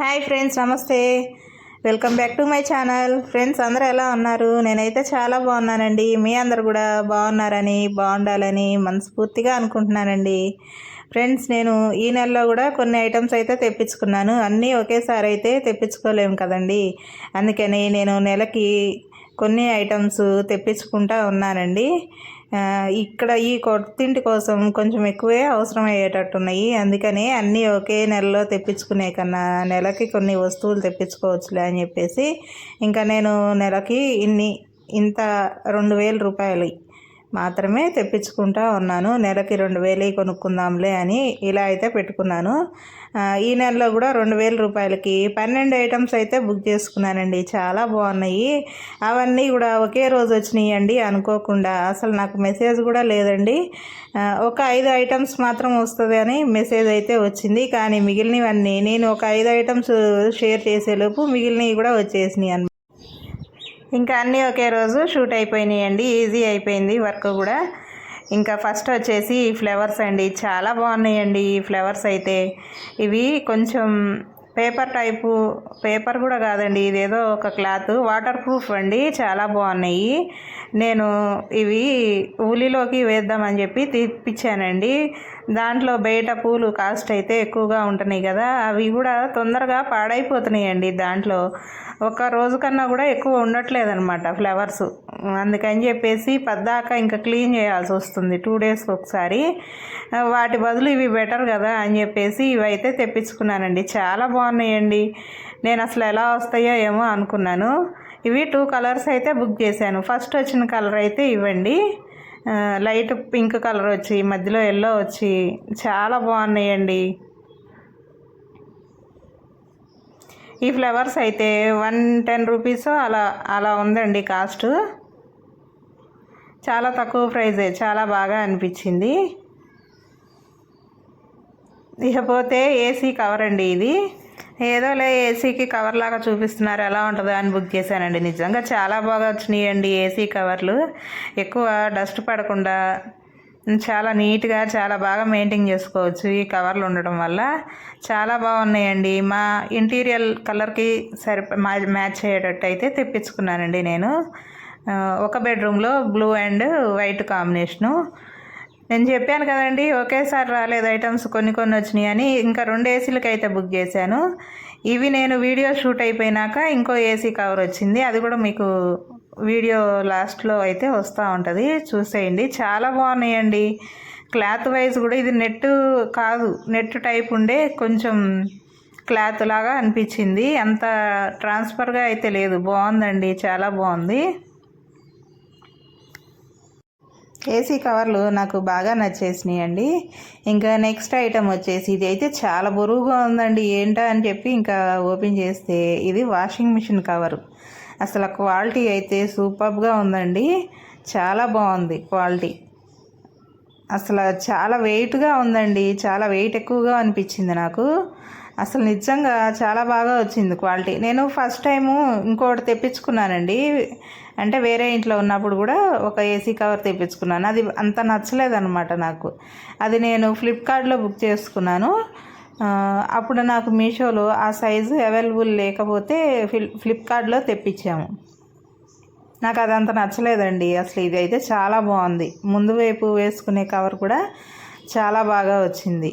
Hi friends నమస్తే. Welcome back to my channel friends అందరూ ఎలా ఉన్నారు? నేనైతే చాలా బాగున్నానండి. మీ అందరు కూడా బాగున్నారని బాగుండాలని మనస్ఫూర్తిగా అనుకుంటున్నానండి. ఫ్రెండ్స్ నేను ఈ నెలలో కూడా కొన్ని ఐటమ్స్ అయితే తెప్పించుకున్నాను. అన్నీ ఒకేసారి అయితే తెప్పించుకోలేము కదండి. అందుకని నేను నెలకి కొన్ని ఐటమ్స్ తెప్పించుకుంటా ఉన్నానండి. ఇక్కడ ఈ కొత్తింటి కోసం కొంచెం ఎక్కువే అవసరం అయ్యేటట్టున్నాయి అందుకని అన్నీ ఒకే నెలలో తెప్పించుకునే కన్నా నెలకి కొన్ని వస్తువులు తెప్పించుకోవచ్చులే అని చెప్పేసి ఇంకా నేను నెలకి ఇన్ని ఇంత రెండు వేల రూపాయలు మాత్రమే తెప్పించుకుంటా ఉన్నాను. నెలకి రెండు వేలు కొనుక్కుందాంలే అని ఇలా అయితే పెట్టుకున్నాను. ఈ నెలలో కూడా రెండు వేల రూపాయలకి పన్నెండు ఐటమ్స్ అయితే బుక్ చేసుకున్నానండి. చాలా బాగున్నాయి. అవన్నీ కూడా ఒకే రోజు వచ్చినాయి అండి అనుకోకుండా. అసలు నాకు మెసేజ్ కూడా లేదండి. ఒక ఐదు ఐటమ్స్ మాత్రం వస్తుంది అని మెసేజ్ అయితే వచ్చింది. కానీ మిగిలినవన్నీ నేను ఒక ఐదు ఐటమ్స్ షేర్ చేసేలోపు మిగిలినవి కూడా వచ్చేసినాయి అన్నమాట ఇంకా అన్నీ ఒకే రోజు షూట్ అయిపోయినాయండి. ఈజీ అయిపోయింది వర్క్ కూడా. ఇంకా ఫస్ట్ వచ్చేసి ఈ ఫ్లవర్స్ అండి. చాలా బాగున్నాయండి ఈ ఫ్లవర్స్ అయితే. ఇవి కొంచెం పేపర్ టైపు పేపర్ కూడా కాదండి ఇదేదో ఒక క్లాత్. వాటర్ ప్రూఫ్ అండి చాలా బాగున్నాయి. నేను ఇవి ఉలిలోకి వేద్దామని చెప్పి తీపిచ్చానండి దాంట్లో బయట పూలు కాస్ట్ అయితే ఎక్కువగా ఉంటున్నాయి కదా అవి కూడా తొందరగా పాడైపోతున్నాయండి దాంట్లో. ఒక రోజు కన్నా కూడా ఎక్కువ ఉండట్లేదు అనమాట ఫ్లవర్స్. అందుకని చెప్పేసి పద్దాక ఇంకా క్లీన్ చేయాల్సి వస్తుంది టూ డేస్కి ఒకసారి. వాటి బదులు ఇవి బెటర్ కదా అని చెప్పేసి ఇవి అయితే తెప్పించుకున్నానండి. చాలా బాగున్నాయండి. నేను అసలు ఎలా వస్తాయో ఏమో అనుకున్నాను. ఇవి టూ కలర్స్ అయితే బుక్ చేశాను. ఫస్ట్ వచ్చిన కలర్ అయితే ఇవ్వండి. లైట్ పింక్ కలర్ వచ్చి మధ్యలో ఎల్లో వచ్చి చాలా బాగున్నాయండి. ఈ ఫ్లవర్స్ అయితే వన్ టెన్ రూపీస్ అలా అలా ఉందండి కాస్ట్. చాలా తక్కువ ప్రైజే చాలా బాగా అనిపించింది. ఇకపోతే ఏసీ కవర్ అండి ఇది. ఏదోలే ఏసీకి కవర్ లాగా చూపిస్తున్నారు. ఎలా ఉంటుందో అని బుక్ చేశానండి. నిజంగా చాలా బాగా వచ్చినాయండి ఏసీ కవర్లు ఎక్కువ డస్ట్ పడకుండా చాలా నీట్గా చాలా బాగా మెయింటైన్ చేసుకోవచ్చు ఈ కవర్లు ఉండడం వల్ల. చాలా బాగున్నాయండి. మా ఇంటీరియర్ కలర్కి సరి మ్యాచ్ అయ్యేటట్టు అయితే తెప్పించుకున్నానండి నేను. ఒక బెడ్రూమ్లో బ్లూ అండ్ వైట్ కాంబినేషను నేను చెప్పాను కదండి ఒకేసారి రాలేదు ఐటమ్స్ కొన్ని కొన్ని వచ్చినాయి అని. ఇంకా రెండు ఏసీలకి అయితే బుక్ చేశాను. ఇవి నేను వీడియో షూట్ అయిపోయినాక ఇంకో ఏసీ కవర్ వచ్చింది. అది కూడా మీకు వీడియో లాస్ట్లో అయితే వస్తూ ఉంటుంది. చూసేయండి. చాలా బాగున్నాయండి. క్లాత్ వైజ్ కూడా ఇది నెట్ కాదు నెట్ టైప్ ఉండే కొంచెం క్లాత్ లాగా అనిపించింది. అంత ట్రాన్స్ఫర్గా అయితే లేదు. బాగుందండి. చాలా బాగుంది. ఏసీ కవర్లు నాకు బాగా నచ్చేసినాయి అండి. ఇంకా నెక్స్ట్ ఐటమ్ వచ్చేసి ఇది అయితే చాలా బరువుగా ఉందండి. ఏంటా అని చెప్పి ఇంకా ఓపెన్ చేస్తే ఇది వాషింగ్ మిషన్ కవరు. అసలు క్వాలిటీ అయితే సూపర్గా ఉందండి. చాలా బాగుంది క్వాలిటీ. అసలు చాలా వెయిట్గా ఉందండి. చాలా వెయిట్ ఎక్కువగా అనిపించింది నాకు. అసలు నిజంగా చాలా బాగా వచ్చింది క్వాలిటీ. నేను ఫస్ట్ టైము ఇంకోటి తెప్పించుకున్నానండి. అంటే వేరే ఇంట్లో ఉన్నప్పుడు కూడా ఒక ఏసీ కవర్ తెప్పించుకున్నాను. అది అంత నచ్చలేదన్నమాట నాకు. అది నేను ఫ్లిప్కార్ట్లో బుక్ చేసుకున్నాను. అప్పుడు నాకు మీషోలో ఆ సైజు అవైలబుల్ లేకపోతే ఫిల్ ఫ్లిప్కార్ట్లో తెప్పించాము. నాకు అదంత నచ్చలేదండి. అసలు ఇది అయితే చాలా బాగుంది. ముందు వైపు వేసుకునే కవర్ కూడా చాలా బాగా వచ్చింది.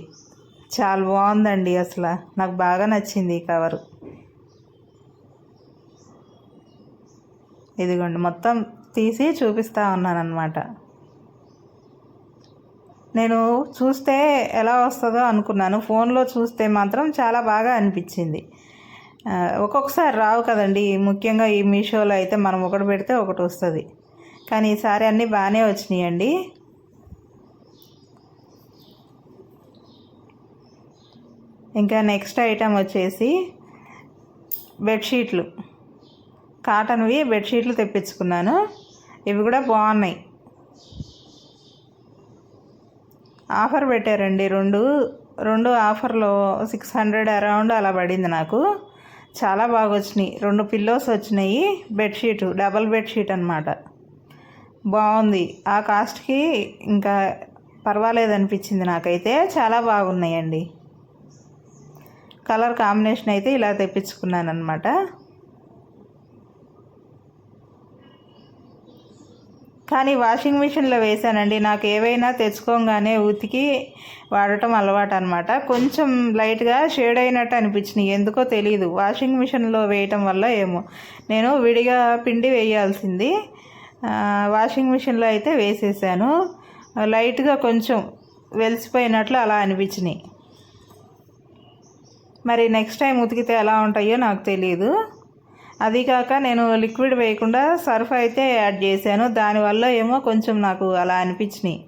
చాలా బాగుందండి అసలు. నాకు బాగా నచ్చింది ఈ కవరు ఇదిగోండి మొత్తం తీసి చూపిస్తా ఉన్నాను నేను చూస్తే ఎలా వస్తుందో అనుకున్నాను. ఫోన్లో చూస్తే మాత్రం చాలా బాగా అనిపించింది. ఒక్కొక్కసారి రావు కదండి ముఖ్యంగా ఈ మీషోలో అయితే మనం ఒకటి పెడితే ఒకటి వస్తుంది. కానీ ఈసారి అన్నీ బాగానే వచ్చినాయండి. ఇంకా నెక్స్ట్ ఐటమ్ వచ్చేసి బెడ్షీట్లు. కాటన్వి బెడ్షీట్లు తెప్పించుకున్నాను. ఇవి కూడా బాగున్నాయి. ఆఫర్ పెట్టారండి. రెండు రెండు ఆఫర్లో సిక్స్ హండ్రెడ్ అరౌండ్ అలా పడింది నాకు. చాలా బాగా వచ్చినాయి. రెండు పిల్లోస్ వచ్చినాయి. బెడ్షీట్ డబల్ బెడ్షీట్ అనమాట బాగుంది. ఆ కాస్ట్కి ఇంకా పర్వాలేదు అనిపించింది నాకైతే. చాలా బాగున్నాయండి. కలర్ కాంబినేషన్ అయితే ఇలా తెప్పించుకున్నాను అనమాట కానీ వాషింగ్ మిషన్లో వేసానండి నాకు ఏవైనా తెచ్చుకోగానే ఉతికి వాడటం అలవాటు అనమాట కొంచెం లైట్గా షేడ్ అయినట్టు అనిపించినాయి. ఎందుకో తెలియదు వాషింగ్ మిషన్లో వేయటం వల్ల ఏమో. నేను విడిగా పిండి వేయాల్సింది. వాషింగ్ మిషన్లో అయితే వేసేసాను. లైట్గా కొంచెం వెలిసిపోయినట్లు అలా అనిపించినాయి. మరి నెక్స్ట్ టైం ఉతికితే ఎలా ఉంటాయో నాకు తెలియదు అది కాక నేను లిక్విడ్ వేయకుండా సర్ఫ్ అయితే యాడ్ చేశాను. దానివల్ల ఏమో కొంచెం నాకు అలా అనిపించినాయి.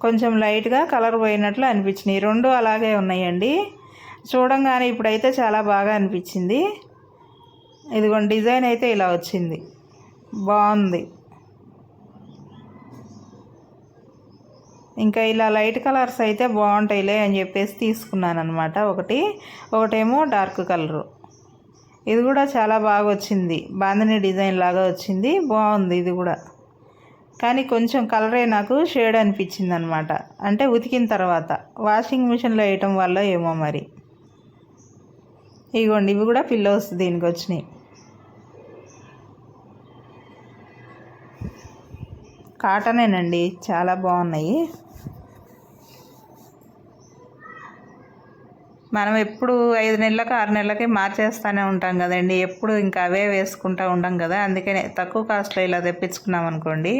కొంచెం లైట్గా కలర్ పోయినట్లు అనిపించినాయి. రెండు అలాగే ఉన్నాయండి. చూడంగానే ఇప్పుడైతే చాలా బాగా అనిపించింది. ఇదిగోండి డిజైన్ అయితే ఇలా వచ్చింది. బాగుంది. ఇంకా ఇలా లైట్ కలర్స్ అయితే బాగుంటాయిలే అని చెప్పేసి తీసుకున్నాను అనమాట ఒకటి. ఒకటేమో డార్క్ కలరు. ఇది కూడా చాలా బాగా వచ్చింది. బాందని డిజైన్ లాగా వచ్చింది. బాగుంది ఇది కూడా. కానీ కొంచెం కలరే నాకు షేడ్ అనిపించింది అనమాట అంటే ఉతికిన తర్వాత. వాషింగ్ మిషన్లో వేయటం వల్ల ఏమో మరి. ఇగోండి ఇవి కూడా పిల్లోస్ దీనికి వచ్చినాయి. కాటనేనండి. చాలా బాగున్నాయి. మనం ఎప్పుడు ఐదు నెలలకు ఆరు నెలలకి మార్చేస్తూనే ఉంటాం కదండి. ఎప్పుడు ఇంకా అవే వేసుకుంటూ ఉంటాం కదా. అందుకనే తక్కువ కాస్ట్లో ఇలా తెప్పించుకున్నాం అనుకోండి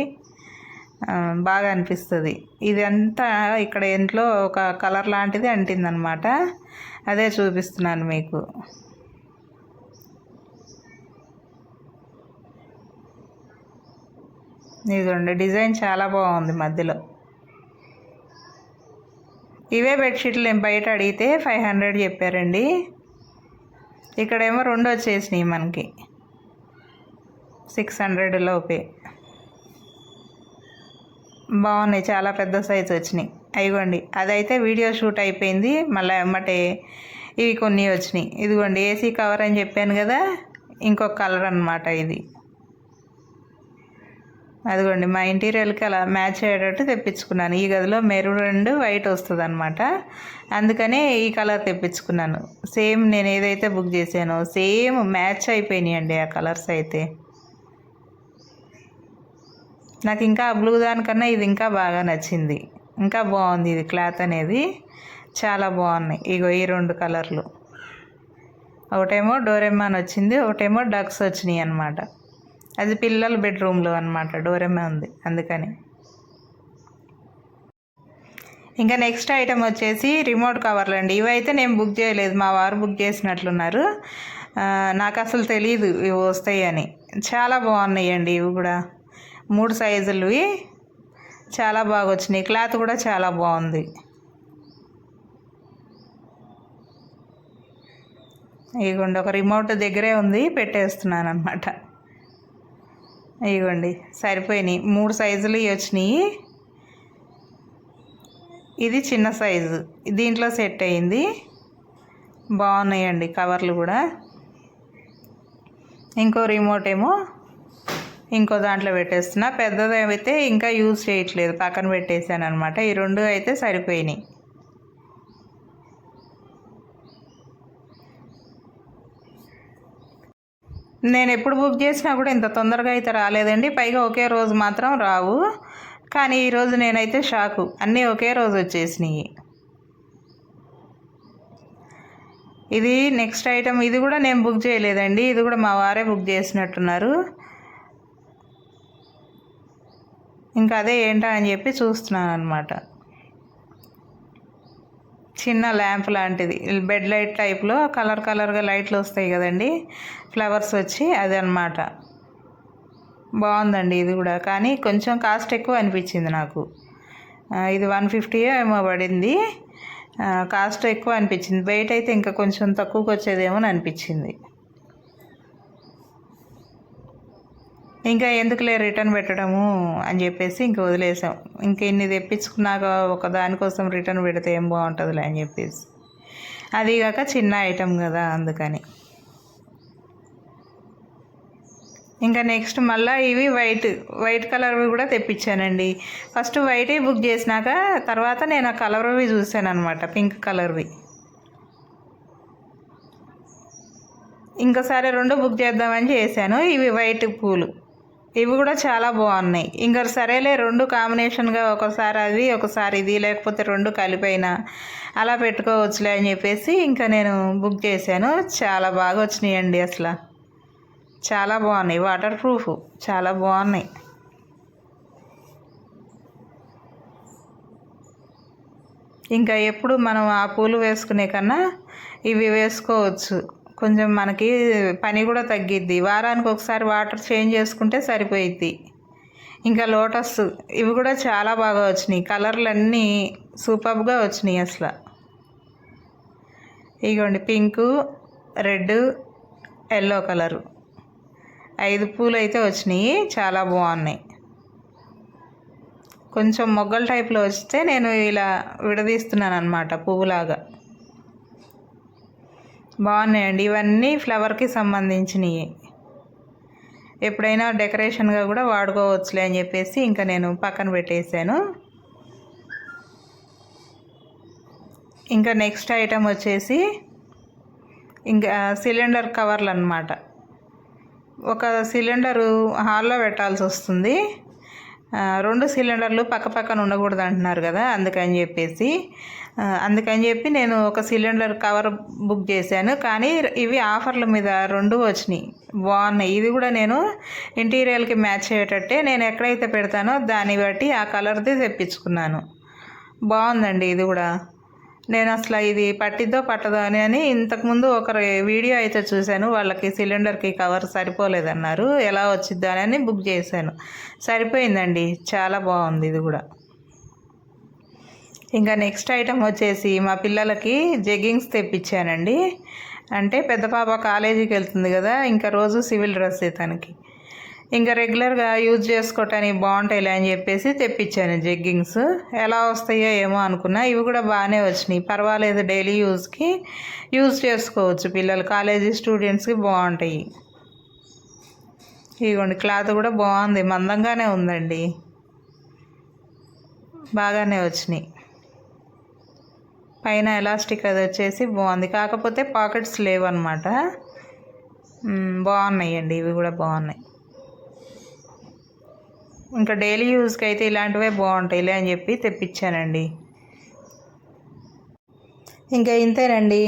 బాగా అనిపిస్తుంది. ఇదంతా ఇక్కడ ఇంట్లో ఒక కలర్ లాంటిది అంటిందనమాట. అదే చూపిస్తున్నాను మీకు. ఇదిగోండి డిజైన్ చాలా బాగుంది మధ్యలో. ఇవే బెడ్షీట్లు నేను బయట అడిగితే ఫైవ్ హండ్రెడ్ చెప్పారండి. ఇక్కడేమో రెండు వచ్చేసినాయి మనకి. సిక్స్ హండ్రెడ్ లోపే. బాగున్నాయి చాలా పెద్ద సైజు వచ్చినాయి. అయిగోండి అదైతే వీడియో షూట్ అయిపోయింది. మళ్ళీ ఎమ్మటే ఇవి కొన్ని వచ్చినాయి. ఇదిగోండి ఏసీ కవర్ అని చెప్పాను కదా ఇంకొక కలర్ అనమాట ఇది. అదిగోండి మా ఇంటీరియర్కి అలా మ్యాచ్ అయ్యేటట్టు తెప్పించుకున్నాను. ఈ గదిలో మెరూన్ రెండు వైట్ వస్తుంది అనమాట అందుకనే ఈ కలర్ తెప్పించుకున్నాను. సేమ్ నేను ఏదైతే బుక్ చేశానో సేమ్ మ్యాచ్ అయిపోయినాయండి ఆ కలర్స్ అయితే. నాకు ఇంకా బ్లూ దానికన్నా ఇది ఇంకా బాగా నచ్చింది. ఇంకా బాగుంది ఇది క్లాత్ అనేది. చాలా బాగున్నాయి. ఇగో ఈ రెండు కలర్లు. ఒకటేమో డోరెమ్మాన్ వచ్చింది ఒకటేమో డక్స్ వచ్చినాయి అనమాట అది పిల్లల బెడ్రూమ్లో అనమాట డోరమే ఉంది అందుకని. ఇంకా నెక్స్ట్ ఐటెం వచ్చేసి రిమోట్ కవర్లు అండి. ఇవైతే నేను బుక్ చేయలేదు మా వారు బుక్ చేసినట్లున్నారు. నాకు అసలు తెలియదు ఇవి వస్తాయని చాలా బాగున్నాయండి ఇవి కూడా. మూడు సైజులువి. చాలా బాగా వచ్చినాయి. క్లాత్ కూడా చాలా బాగుంది. ఇదిగోండి ఒక రిమోట్ దగ్గరే ఉంది పెట్టేస్తున్నాను అనమాట ఇవ్వండి సరిపోయినాయి. మూడు సైజులు వచ్చినాయి. ఇది చిన్న సైజు. దీంట్లో సెట్ అయింది. బాగున్నాయండి కవర్లు కూడా. ఇంకో రిమోట్ ఏమో ఇంకో దాంట్లో పెట్టేస్తున్నా. పెద్దది అయితే ఇంకా యూజ్ చేయట్లేదు. పక్కన పెట్టేశాను అనమాట ఈ రెండు అయితే సరిపోయినాయి. నేను ఎప్పుడు బుక్ చేసినా కూడా ఇంత తొందరగా అయితే రాలేదండి. పైగా ఒకే రోజు మాత్రం రావు. కానీ ఈరోజు నేనైతే షాకు అన్నీ ఒకే రోజు వచ్చేసినాయి. ఇది నెక్స్ట్ ఐటమ్ ఇది కూడా నేను బుక్ చేయలేదండి. ఇది కూడా మా వారే బుక్ చేసినట్టున్నారు. ఇంకా అదే ఏంటా అని చెప్పి చూస్తున్నాను అనమాట చిన్న ల్యాంప్ లాంటిది. బెడ్ లైట్ టైప్లో కలర్ కలర్గా లైట్లు వస్తాయి కదండి. ఫ్లవర్స్ వచ్చి అది అనమాట బాగుందండి ఇది కూడా. కానీ కొంచెం కాస్ట్ ఎక్కువ అనిపించింది నాకు. ఇది వన్ ఫిఫ్టీ ఏమో పడింది. కాస్ట్ ఎక్కువ అనిపించింది. బయట అయితే ఇంకా కొంచెం తక్కువకి వచ్చేదేమో అనిపించింది. ఇంకా ఎందుకులే రిటర్న్ పెట్టడము అని చెప్పేసి ఇంక వదిలేసాం. ఇంక ఇన్ని తెప్పించుకున్నాక ఒక దానికోసం రిటర్న్ పెడితే ఏం బాగుంటుందిలే అని చెప్పేసి. అది కాక చిన్న ఐటెం కదా అందుకని. ఇంకా నెక్స్ట్ మళ్ళీ ఇవి వైట్ వైట్ కలర్వి కూడా తెప్పించానండి. ఫస్ట్ వైటే బుక్ చేసినాక తర్వాత నేను ఆ కలర్వి చూసాను అనమాట పింక్ కలర్వి. ఇంకోసారి రెండు బుక్ చేద్దామని చేశాను ఇవి వైట్ పూలు. ఇవి కూడా చాలా బాగున్నాయి. ఇంకా సరేలే రెండు కాంబినేషన్గా ఒకసారి అది ఒకసారి ఇది లేకపోతే రెండు కలిపైనా అలా పెట్టుకోవచ్చులే అని చెప్పేసి ఇంకా నేను బుక్ చేశాను. చాలా బాగా వచ్చినాయండి అసలు. చాలా బాగున్నాయి. వాటర్ ప్రూఫ్ చాలా బాగున్నాయి. ఇంకా ఎప్పుడు మనం ఆ పూలు వేసుకునే కన్నా ఇవి వేసుకోవచ్చు. కొంచెం మనకి పని కూడా తగ్గిద్ది. వారానికి ఒకసారి వాటర్ చేంజ్ చేసుకుంటే సరిపోయిద్ది. ఇంకా లోటస్ ఇవి కూడా చాలా బాగా వచ్చినాయి. కలర్లు అన్నీ సూపర్గా వచ్చినాయి అసలు. ఇగోండి పింకు రెడ్ ఎల్లో కలరు. ఐదు పూలు అయితే వచ్చినాయి. చాలా బాగున్నాయి. కొంచెం మొగ్గల టైప్లో వస్తే నేను ఇలా విడదీస్తున్నాను అనమాట పువ్వులాగా. బాగున్నాయండి. ఇవన్నీ ఫ్లవర్కి సంబంధించినవి ఎప్పుడైనా డెకరేషన్గా కూడా వాడుకోవచ్చులే అని చెప్పేసి ఇంకా నేను పక్కన పెట్టేశాను ఇంకా నెక్స్ట్ ఐటెం వచ్చేసి ఇంకా సిలిండర్ కవర్లు అనమాట ఒక సిలిండరు హాల్లో పెట్టాల్సి వస్తుంది. రెండు సిలిండర్లు పక్క పక్కన ఉండకూడదు అంటున్నారు కదా అందుకని చెప్పేసి. అందుకని చెప్పి నేను ఒక సిలిండర్ కవర్ బుక్ చేశాను. కానీ ఇవి ఆఫర్ల మీద రెండు వచ్చినాయి. బాగున్నాయి. ఇది కూడా నేను ఇంటీరియర్కి మ్యాచ్ అయ్యేటట్టే నేను ఎక్కడైతే పెడతానో దాన్ని బట్టి ఆ కలర్ది తెప్పించుకున్నాను. బాగుందండి ఇది కూడా. నేను అసలు ఇది పట్టిద్దో పట్టదో అని అని ఇంతకుముందు ఒక వీడియో అయితే చూశాను. వాళ్ళకి సిలిండర్కి కవర్ సరిపోలేదన్నారు. ఎలా వచ్చిద్దో అని బుక్ చేశాను. సరిపోయిందండి. చాలా బాగుంది ఇది కూడా. ఇంకా నెక్స్ట్ ఐటమ్ వచ్చేసి మా పిల్లలకి జెగ్గింగ్స్ తెప్పించానండి. అంటే పెద్ద పాప కాలేజీకి వెళ్తుంది కదా ఇంకా రోజు సివిల్ డ్రెస్ తనకి ఇంకా రెగ్యులర్గా యూజ్ చేసుకోవటానికి బాగుంటాయిలే అని చెప్పేసి తెప్పించాను జెగ్గింగ్స్. ఎలా వస్తాయో ఏమో అనుకున్నా. ఇవి కూడా బాగానే వచ్చినాయి. పర్వాలేదు డైలీ యూజ్కి యూజ్ చేసుకోవచ్చు. పిల్లలు కాలేజీ స్టూడెంట్స్కి బాగుంటాయి. ఇదిగోండి క్లాత్ కూడా బాగుంది. మందంగానే ఉందండి. బాగానే వచ్చినాయి. పైన ఎలాస్టిక్ అది వచ్చేసి బాగుంది. కాకపోతే పాకెట్స్ లేవన్నమాట. బాగున్నాయండి. ఇవి కూడా బాగున్నాయి. ఇంకా డైలీ యూజ్కి అయితే ఇలాంటివే బాగుంటాయిలే అని చెప్పి తెప్పించానండి. ఇంకా ఇంతేనండి.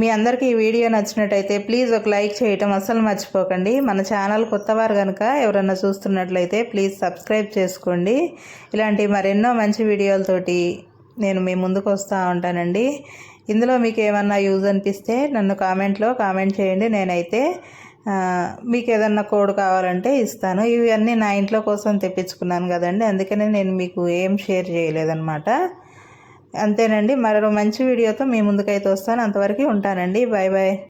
మీ అందరికీ ఈ వీడియో నచ్చినట్టయితే ప్లీజ్ ఒక లైక్ చేయటం అస్సలు మర్చిపోకండి. మన ఛానల్ కొత్తవారు కనుక ఎవరన్నా చూస్తున్నట్లయితే ప్లీజ్ సబ్స్క్రైబ్ చేసుకోండి. ఇలాంటి మరెన్నో మంచి వీడియోలతోటి నేను మీ ముందుకు వస్తూ ఉంటానండి. ఇందులో మీకు ఏమన్నా యూజ్ అనిపిస్తే నన్ను కామెంట్లో కామెంట్ చేయండి. నేనైతే మీకు ఏదన్నా కోడ్ కావాలంటే ఇస్తాను. ఇవన్నీ నా ఇంట్లో కోసం తెప్పించుకున్నాను కదండి. అందుకనే నేను మీకు ఏం షేర్ చేయలేదన్నమాట. అంతేనండి. మరో మంచి వీడియోతో మీ ముందుకైతే వస్తాను. అంతవరకు ఉంటానండి. Bye bye.